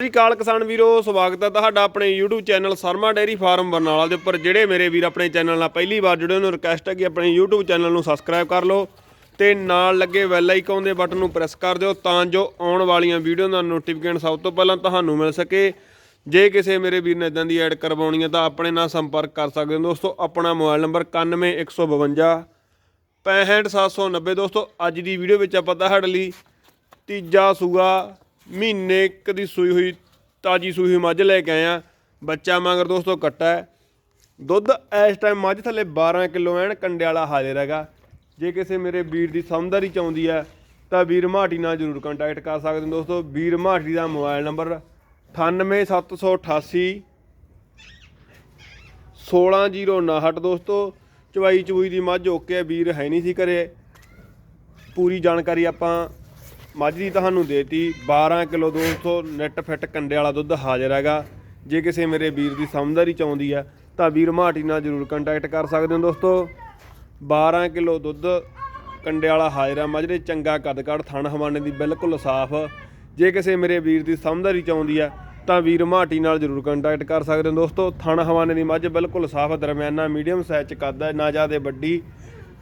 ਸ੍ਰੀ ਅਕਾਲ ਕਿਸਾਨ ਵੀਰੋ, ਸਵਾਗਤ ਹੈ ਤੁਹਾਡਾ ਆਪਣੇ YouTube channel Sharma dairy farm Barnala ਦੇ ਉੱਪਰ, ਜਿਹੜੇ ਮੇਰੇ ਵੀਰ ਆਪਣੇ ਚੈਨਲ ਨਾਲ ਪਹਿਲੀ ਵਾਰ ਜੁੜੇ ਉਹਨਾਂ ਨੂੰ ਰਿਕਵੈਸਟ ਹੈ ਕਿ ਆਪਣੇ YouTube ਚੈਨਲ ਨੂੰ ਸਬਸਕ੍ਰਾਈਬ ਕਰ ਲਓ ਤੇ ਨਾਲ ਲੱਗੇ ਬੈਲ ਆਈਕਨ ਦੇ ਬਟਨ ਨੂੰ ਪ੍ਰੈਸ ਕਰ ਦਿਓ ਤਾਂ ਜੋ ਆਉਣ ਵਾਲੀਆਂ ਵੀਡੀਓ ਦਾ ਨੋਟੀਫਿਕੇਸ਼ਨ ਸਭ ਤੋਂ ਪਹਿਲਾਂ ਤੁਹਾਨੂੰ ਮਿਲ ਸਕੇ। ਜੇ ਕਿਸੇ ਮੇਰੇ ਵੀਰ ਨੇ ਇਦਾਂ ਦੀ ਐਡ ਕਰਵਾਉਣੀ ਹੈ ਤਾਂ ਆਪਣੇ ਨਾਲ ਸੰਪਰਕ ਕਰ ਸਕਦੇ ਹੋ। ਦੋਸਤੋ, ਆਪਣਾ ਮੋਬਾਈਲ ਨੰਬਰ 91152 65790 ਦੋਸਤੋ, ਅੱਜ ਦੀ ਵੀਡੀਓ ਵਿੱਚ ਆਪਾਂ ਤੁਹਾਡੇ ਲਈ ਤੀਜਾ ਸੂਆ ਮਹੀਨੇ ਇੱਕ ਦੀ ਸੂਈ ਹੋਈ, ਤਾਜੀ ਸੂਈ ਹੋਈ ਮੱਝ ਲੈ ਕੇ ਆਏ ਆ। ਬੱਚਾ ਮਗਰ ਦੋਸਤੋ ਕੱਟਾ ਹੈ। ਦੁੱਧ ਇਸ ਟਾਈਮ ਮੱਝ ਥੱਲੇ 12 ਕਿਲੋ ਐਨ ਕੰਡੇ ਵਾਲਾ ਹਾਜ਼ਰ ਹੈਗਾ। ਜੇ ਕਿਸੇ ਮੇਰੇ ਵੀਰ ਦੀ ਸਮਝਦਾਰੀ 'ਚ ਆਉਂਦੀ ਹੈ, ਤਾਂ ਵੀਰ ਮਾਟੀ ਨਾਲ ਜਰੂਰ ਕੰਟੈਕਟ ਕਰ ਸਕਦੇ ਹੋ ਦੋਸਤੋ। ਵੀਰ ਮਾਟੀ ਦਾ ਮੋਬਾਈਲ ਨੰਬਰ 98788 16059 ਦੋਸਤੋ। ਚਵਾਈ ਚਵੂਈ ਦੀ ਮੱਝ ਓਕੇ ਵੀਰ ਹੈ ਨਹੀਂ ਸੀ ਘਰੇ। ਪੂਰੀ ਜਾਣਕਾਰੀ ਆਪਾਂ ਮੱਝ ਦੀ ਤੁਹਾਨੂੰ ਦੇਤੀ 12 ਕਿਲੋ ਦੋਸਤੋ ਨੈਟ ਫਿੱਟ ਕੰਡੇ ਵਾਲਾ ਦੁੱਧ ਹਾਜ਼ਰ ਹੈਗਾ। ਜੇ ਕਿਸੇ ਮੇਰੇ ਵੀਰ ਦੀ ਸਮਝਦਾਰੀ ਚਾਹੁੰਦੀ ਆ, ਤਾਂ ਵੀਰ ਮਾਟੀ ਨਾਲ ਜਰੂਰ ਕੰਟੈਕਟ ਕਰ ਸਕਦੇ ਹੋ ਦੋਸਤੋ। 12 ਕਿਲੋ ਦੁੱਧ ਕੰਡੇ ਵਾਲਾ ਹਾਜ਼ਰ ਆ। ਮੱਝ ਦੇ ਚੰਗਾ ਕੱਦ ਕੱਦ ਥਣ ਹਵਾਨੇ ਦੀ ਬਿਲਕੁਲ ਸਾਫ਼। ਜੇ ਕਿਸੇ ਮੇਰੇ ਵੀਰ ਦੀ ਸਮਝਦਾਰੀ ਚਾਹੁੰਦੀ ਆ, ਤਾਂ ਵੀਰ ਮਾਟੀ ਨਾਲ ਜਰੂਰ ਕੰਟੈਕਟ ਕਰ ਸਕਦੇ ਹੋ ਦੋਸਤੋ। ਥਣ ਹਵਾਨੇ ਦੀ ਮੱਝ ਬਿਲਕੁਲ ਸਾਫ਼, ਦਰਮਿਆਨਾ ਮੀਡੀਅਮ ਸਾਈਜ਼ ਚ ਕੱਦ ਹੈ ਨਾ ਜ਼ਿਆਦੇ ਵੱਡੀ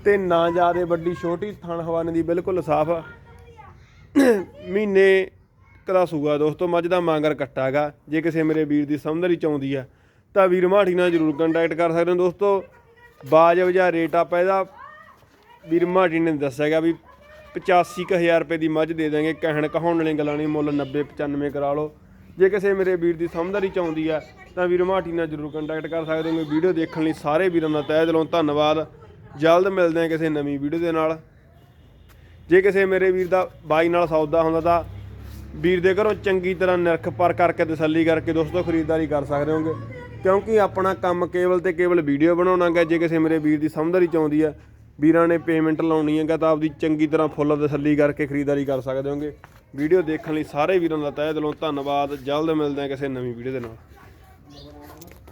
ਤੇ ਨਾ ਜ਼ਿਆਦਾ ਵੱਡੀ, ਛੋਟੀ, ਥਣ ਹਵਾਨੇ ਦੀ ਬਿਲਕੁਲ ਸਾਫ਼। ਮਹੀਨੇ ਕਦਾ ਸੂਗਾ ਦੋਸਤੋ, ਮੱਝ ਦਾ ਮਾਂਗਰ ਕੱਟਾ ਹੈਗਾ। ਜੇ ਕਿਸੇ ਮੇਰੇ ਵੀਰ ਦੀ ਸਮਝਦਾਰੀ ਚਾਹੁੰਦੀ ਆ, ਤਾਂ ਵੀਰ ਮਾਠੀ ਨਾਲ ਜਰੂਰ ਕੰਟੈਕਟ ਕਰ ਸਕਦੇ ਹੋ ਦੋਸਤੋ। ਬਾਜਬ ਜਾਂ ਰੇਟ ਆਪਾਂ ਇਹਦਾ। ਵੀਰ ਮਾਠੀ ਨੇ ਦੱਸਿਆਗਾ ਵੀ 85000 ਰੁਪਏ ਦੀ ਮੱਝ ਦੇ ਦਾਂਗੇ ਕਹਿਣ ਕਹਾਉਣ ਵਾਲੀਆਂ ਗੱਲਾਂ ਨਹੀਂ ਮੁੱਲ 90 95 ਕਰਾ ਲਓ। ਜੇ ਕਿਸੇ ਮੇਰੇ ਵੀਰ ਦੀ ਸਮਝਦਾਰੀ ਚਾਹੁੰਦੀ ਆ, ਤਾਂ ਵੀਰ ਮਾਠੀ ਨਾਲ ਜਰੂਰ ਕੰਟੈਕਟ ਕਰ ਸਕਦੇ ਹੋ। ਵੀਡੀਓ ਦੇਖਣ ਲਈ ਸਾਰੇ ਵੀਰਾਂ ਦਾ ਤਹਿ ਦਿਲੋਂ ਧੰਨਵਾਦ। ਜਲਦ ਮਿਲਦੇ ਹਾਂ ਕਿਸੇ ਨਵੀਂ ਵੀਡੀਓ ਦੇ ਨਾਲ। ਜੇ ਕਿਸੇ ਮੇਰੇ ਵੀਰ ਦਾ ਬਾਈ ਨਾਲ ਸੌਦਾ ਹੁੰਦਾ ਤਾਂ ਵੀਰ ਦੇ ਘਰੋਂ ਚੰਗੀ ਤਰ੍ਹਾਂ ਨਿਰਖ ਪਰ ਕਰਕੇ ਤਸੱਲੀ ਕਰਕੇ ਦੋਸਤੋ ਖਰੀਦਦਾਰੀ ਕਰ ਸਕਦੇ ਹੋਗੇ। ਕਿਉਂਕਿ ਆਪਣਾ ਕੰਮ ਕੇਵਲ ਤੇ ਕੇਵਲ ਵੀਡੀਓ ਬਣਾਉਣਾ ਗਾ ਜੇ ਕਿਸੇ ਮੇਰੇ ਵੀਰ ਦੀ ਸਮਝਦਾਰੀ ਆਉਂਦੀ ਆ, ਵੀਰਾਂ ਨੇ ਪੇਮੈਂਟ ਲਾਉਣੀ ਹੈਗਾ ਤਾਂ ਆਪਦੀ ਚੰਗੀ ਤਰ੍ਹਾਂ ਫੁੱਲ ਤਸੱਲੀ ਕਰਕੇ ਖਰੀਦਦਾਰੀ ਕਰ ਸਕਦੇ ਹੋਗੇ। ਵੀਡੀਓ ਦੇਖਣ ਲਈ ਸਾਰੇ ਵੀਰਾਂ ਦਾ ਤਹਿ ਦਿਲੋਂ ਧੰਨਵਾਦ, ਜਲਦ ਮਿਲਦੇ ਹਾਂ ਕਿਸੇ ਨਵੀਂ ਵੀਡੀਓ ਦੇ ਨਾਲ।